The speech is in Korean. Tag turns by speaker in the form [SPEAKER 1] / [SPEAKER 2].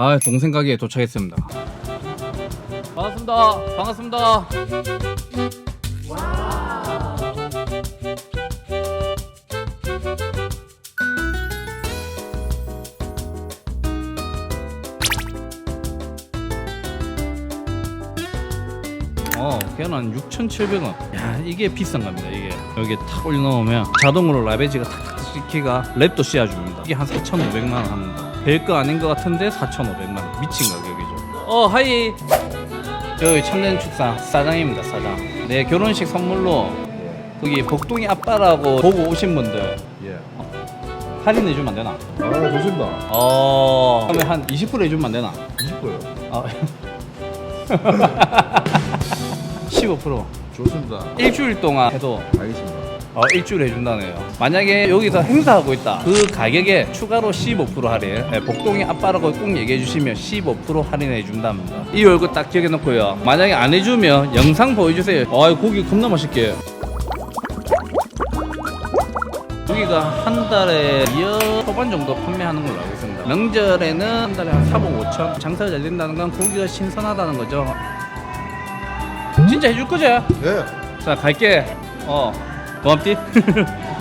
[SPEAKER 1] 아 동생 가게에 도착했습니다. 반갑습니다. 반갑습니다. 어, 걔는 6,700원. 야, 이게 비싼 겁니다, 이게. 여기 탁 올려놓으면 자동으로 라베지가 탁탁 시키가 랩도 씌워줍니다. 이게 한 4,500만 원 합니다. 별거 아닌 것 같은데 4,500만 원. 미친 가격이죠. 어, 하이. 저기 참된 축사 사장입니다, 사장. 내 결혼식 선물로 거기 복동이 아빠라고 보고 오신 분들
[SPEAKER 2] 예.
[SPEAKER 1] 할인해 주면 안 되나?
[SPEAKER 2] 아 좋습니다.
[SPEAKER 1] 어, 그러면 한 20% 해주면 안 되나?
[SPEAKER 2] 20%요.
[SPEAKER 1] 아. 15%
[SPEAKER 2] 좋습니다.
[SPEAKER 1] 일주일 동안 해도
[SPEAKER 2] 알겠습니다.
[SPEAKER 1] 어, 일주일 해준다네요. 만약에 여기서 행사하고 있다. 그 가격에 추가로 15% 할인. 네, 복동이 아빠라고 꼭 얘기해 주시면 15% 할인해 준답니다. 이 얼굴 딱 기억해 놓고요. 만약에 안 해주면 영상 보여주세요. 아, 고기 겁나 맛있게. 고기가 한 달에 2억 초반 정도 판매하는 걸로 알고 있습니다. 명절에는 한 달에 한 4억 5천. 장사가 잘 된다는 건 고기가 신선하다는 거죠. 진짜 해줄 거지?
[SPEAKER 2] 예.
[SPEAKER 1] 자 갈게 어 고맙디